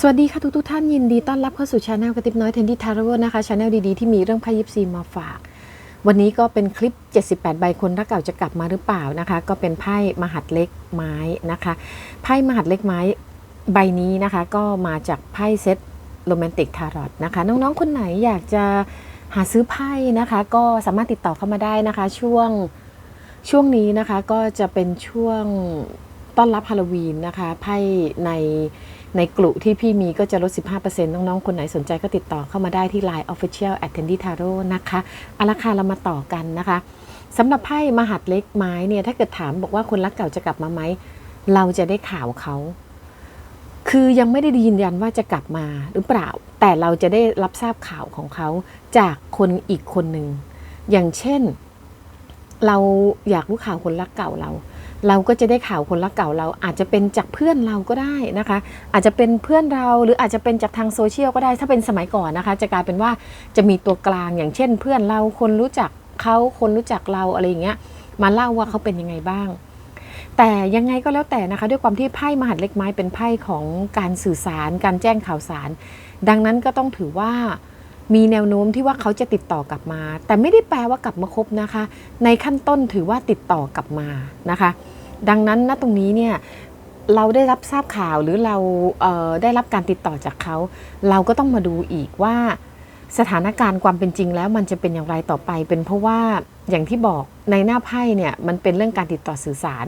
สวัสดีค่ะทุกทุกท่านยินดีต้อนรับเข้าสู่ช anel กระติบน้อยเทนดี้ทาร์โรนะคะช anel ดีๆ ที่มีเรื่องไพ่ยิปซีมาฝาก วันนี้ก็เป็นคลิป 78 ใบคนรักเก่าจะกลับมาหรือเปล่านะคะ ก็เป็นไพ่มหัดเล็กไม้นะคะไพ่มหัดเล็กไม้ใบนี้นะคะก็มาจากไพ่เซตโรแมนติกทารอตนะคะน้องๆคนไหนอยากจะหาซื้อไพ่นะคะ ก็สามารถติดต่อเข้ามาได้นะคะช่วงช่วงนี้นะคะก็จะเป็นช่วง ต้อนรับฮาโลวีนนะคะไพ่ในในกลุ่ที่พี่มีก็จะลด 15%น้อง ๆ คนไหนสนใจก็ติดต่อเข้ามาได้ที่ Line Official a t t e n d y Tarot นะคะเอาละค่ะเรามาต่อกันนะคะสำหรับไพ่มหัดเล็กไม้เนี่ยถ้าเกิดถามบอกว่าคนรักเก่าจะกลับมาไหม เราจะได้ข่าวเขาคือยังไม่ได้ยืนยันว่าจะกลับมาหรือเปล่า แต่เราจะได้รับทราบข่าวของเขาจากคนอีกคนหนึ่งอย่างเช่น เราอยากรู้ข่าวคนรักเก่าเรา เราก็จะได้ข่าวคนรักเก่าเราอาจจะเป็นจากเพื่อนเราก็ได้นะคะ อาจจะเป็นเพื่อนเราหรืออาจจะเป็นจากทางโซเชียลก็ได้ถ้าเป็นสมัยก่อนนะคะ จะกลายเป็นว่าจะมีตัวกลางอย่างเช่น เพื่อนเราคนรู้จักเขาคนรู้จักเราอะไรอย่างเงี้ยมาเล่าว่าเขาเป็นยังไงบ้าง แต่ยังไงก็แล้วแต่นะคะ ด้วยความที่ไพ่มหัดเล็กไม้เป็นไพ่ของการสื่อสาร การแจ้งข่าวสาร ดังนั้นก็ต้องถือว่ามีแนวโน้มที่ว่าเขาจะติดต่อกลับมา แต่ไม่ได้แปลว่ากลับมาคบนะคะ ในขั้นต้นถือว่าติดต่อกลับมานะคะ ดังนั้นณตรงนี้เนี่ยเราได้รับทราบข่าวหรือเราเได้รับการติดต่อจากเขา เราก็ต้องมาดูอีกว่า สถานการณ์ความเป็นจริงแล้วมันจะเป็นอย่างไรต่อไป เป็นเพราะว่าอย่างที่บอกในหน้าไพ่เนี่ยมันเป็นเรื่องการติดต่อสื่อสาร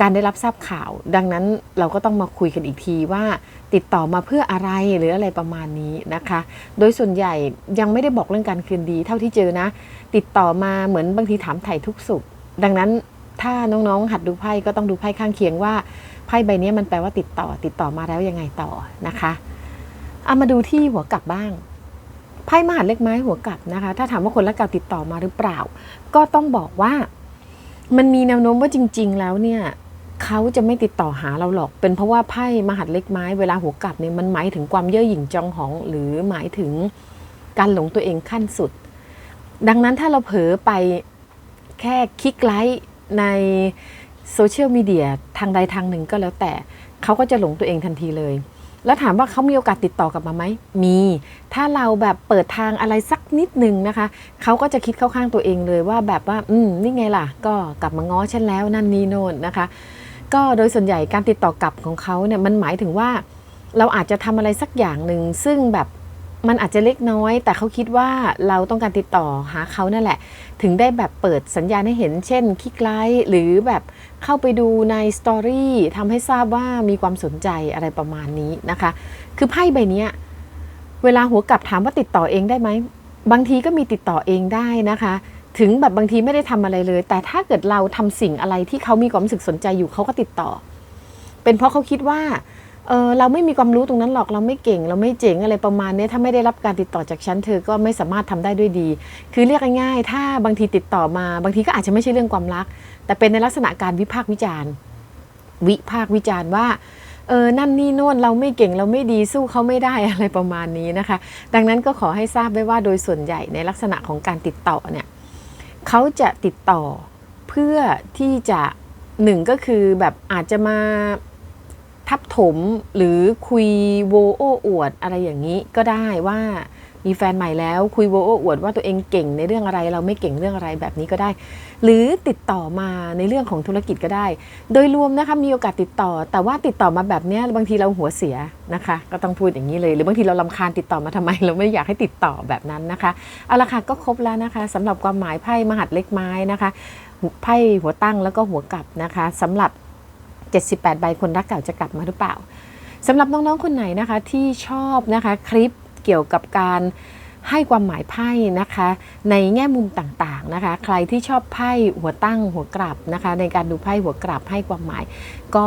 การได้รับทราบข่าว ดังนั้นเราก็ต้องมาคุยกันอีกทีว่า ติดต่อมาเพื่ออะไรหรืออะไรประมาณนี้นะคะ โดยส่วนใหญ่ยังไม่ได้บอกเรื่องการคืนดี เท่าที่เจอนะ ติดต่อมาเหมือนบางทีถามไถ่ทุกสุข ดังนั้น ถ้าน้องๆ หัดดูไพ่ก็ต้องดูไพ่ข้างเคียงว่าไพ่ใบนี้มันแปลว่าติดต่อ ติดต่อมาแล้วยังไงต่อนะคะเอามาดูที่หัวกลับบ้างไพ่มหาดเล็กไม้หัวกลับนะคะ ถ้าถามว่าคนรักเก่าติดต่อมาหรือเปล่า ก็ต้องบอกว่า มันมีแนวโน้มว่าจริง ๆ แล้วเนี่ยเขาจะไม่ติดต่อหาเราหรอก เป็นเพราะว่าไพ่มหัดเล็กไม้เวลาหัวกลับเนี่ยมันหมายถึงความเย่อหยิ่งจองหอง หรือหมายถึงการหลงตัวเองขั้นสุด ดังนั้นถ้าเราเผลอไปแค่คลิกไลค์ ในโซเชียลมีเดียทางใดทางหนึ่งก็แล้วแต่เขาก็จะหลงตัวเองทันทีเลย แล้วถามว่าเขามีโอกาสติดต่อกลับมาไหมมี ถ้าเราแบบเปิดทางอะไรสักนิดหนึ่งนะคะเขาก็จะคิดเข้าข้างตัวเองเลยว่าแบบว่า อืมนี่ไงล่ะ ก็กลับมาง้อฉันแล้วนั่นนี่โน่นนะคะ ก็โดยส่วนใหญ่การติดต่อกลับของเขาเนี่ยมันหมายถึงว่า เราอาจจะทำอะไรสักอย่างหนึ่งซึ่งแบบ มันอาจจะเล็กน้อย แต่เขาคิดว่าเราต้องการติดต่อหาเขานั่นแหละ ถึงได้แบบเปิดสัญญาณให้เห็น เช่น คลิกไลค์หรือแบบเข้าไปดูในสตอรี่ทำให้ทราบว่ามีความสนใจอะไรประมาณนี้นะคะ คือไพ่ใบนี้เวลาหัวกลับถามว่าติดต่อเองได้ไหม บางทีก็มีติดต่อเองได้นะคะ ถึงแบบบางทีไม่ได้ทำอะไรเลย แต่ถ้าเกิดเราทำสิ่งอะไรที่เขามีความรู้สึกสนใจอยู่เขาก็ติดต่อ เป็นเพราะเขาคิดว่า เออเราไม่มีความรู้ตรงนั้นหรอกเราไม่เก่ง เราไม่เจ๋งอะไรประมาณนี้ถ้าไม่ได้รับการติดต่อจากฉันเธอก็ไม่สามารถทำได้ด้วยดี คือเรียกง่ายๆถ้าบางทีติดต่อมา บางทีก็อาจจะไม่ใช่เรื่องความรัก แต่เป็นในลักษณะการวิพากษ์วิจารณ์ วิพากษ์วิจารณ์ว่าเออ นั่นนี่โน่นเราไม่เก่งเราไม่ดีสู้เขาไม่ได้อะไรประมาณนี้นะคะ ดังนั้นก็ขอให้ทราบไว้ว่าโดยส่วนใหญ่ในลักษณะของการติดต่อเนี่ยเขาจะติดต่อเพื่อที่จะหนึ่งก็คือแบบอาจจะมา ทับถมหรือคุยโวโอ้อวดอะไรอย่างนี้ก็ได้ว่ามีแฟนใหม่แล้วคุยโวโอ้อวดว่าตัวเองเก่งในเรื่องอะไร เราไม่เก่งเรื่องอะไรแบบนี้ก็ได้ หรือติดต่อมาในเรื่องของธุรกิจก็ได้ โดยรวมนะคะมีโอกาสติดต่อ แต่ว่าติดต่อมาแบบนี้บางทีเราหัวเสียนะคะ ก็ต้องพูดอย่างนี้เลย หรือบางทีเราลำคาญติดต่อมาทำไม เราไม่อยากให้ติดต่อแบบนั้นนะคะเอาละค่ะก็ครบแล้วนะคะสำหรับความหมายไพ่มหัดเล็กไม้นะคะไพ่หัวตั้งแล้วก็หัวกลับนะคะสำหรับ 78 ใบคนรักเก่าจะกลับมาหรือเปล่าสำหรับน้องๆคนไหนนะคะที่ชอบนะคะคลิปเกี่ยวกับการให้ความหมายไพ่นะคะ ในแง่มุมต่างๆนะคะ ใครที่ชอบไพ่หัวตั้งหัวกลับนะคะ ในการดูไพ่หัวกลับให้ความหมาย ก็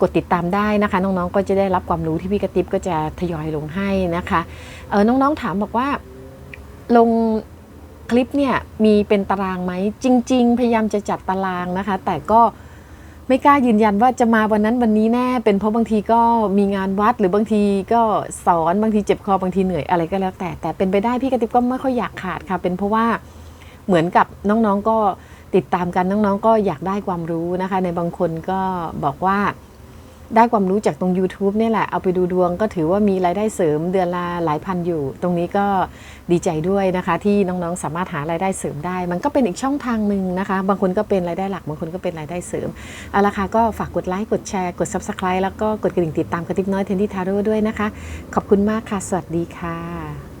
กดติดตามได้นะคะ น้องๆก็จะได้รับความรู้ที่พี่กระติบก็จะทยอยลงให้นะคะเออน้องๆถามบอกว่าลงคลิปเนี่ยมีเป็นตารางไหมจริง ๆ พยายามจะจัดตารางนะคะ แต่ก็ ไม่กล้ายืนยันว่าจะมาวันนั้นวันนี้แน่ เป็นเพราะบางทีก็มีงานวัดหรือบางทีก็สอนบางทีเจ็บคอบางทีเหนื่อยอะไรก็แล้วแต่ แต่เป็นไปได้พี่กระติบก็ไม่ค่อยอยากขาดค่ะ เป็นเพราะว่าเหมือนกับน้องๆก็ติดตามกันน้องๆ ก็อยากได้ความรู้นะคะ ในบางคนก็บอกว่า ได้ความรู้จากตรง YouTube เนี่ยแหละ เอาไปดูดวงก็ถือว่ามีรายได้เสริมเดือนละหลายพันอยู่ ตรงนี้ก็ดีใจด้วยนะคะ ที่น้องๆสามารถหารายได้เสริมได้ มันก็เป็นอีกช่องทางหนึ่งนะคะ บางคนก็เป็นรายได้หลัก บางคนก็เป็นรายได้เสริมเอาละค่ะก็ฝากกดไลค์กดแชร์ กด Subscribe แล้วก็กดกระดิ่งติดตามกระติบน้อยเทนที่ทาโร่ด้วยนะคะ ขอบคุณมากค่ะ สวัสดีค่ะ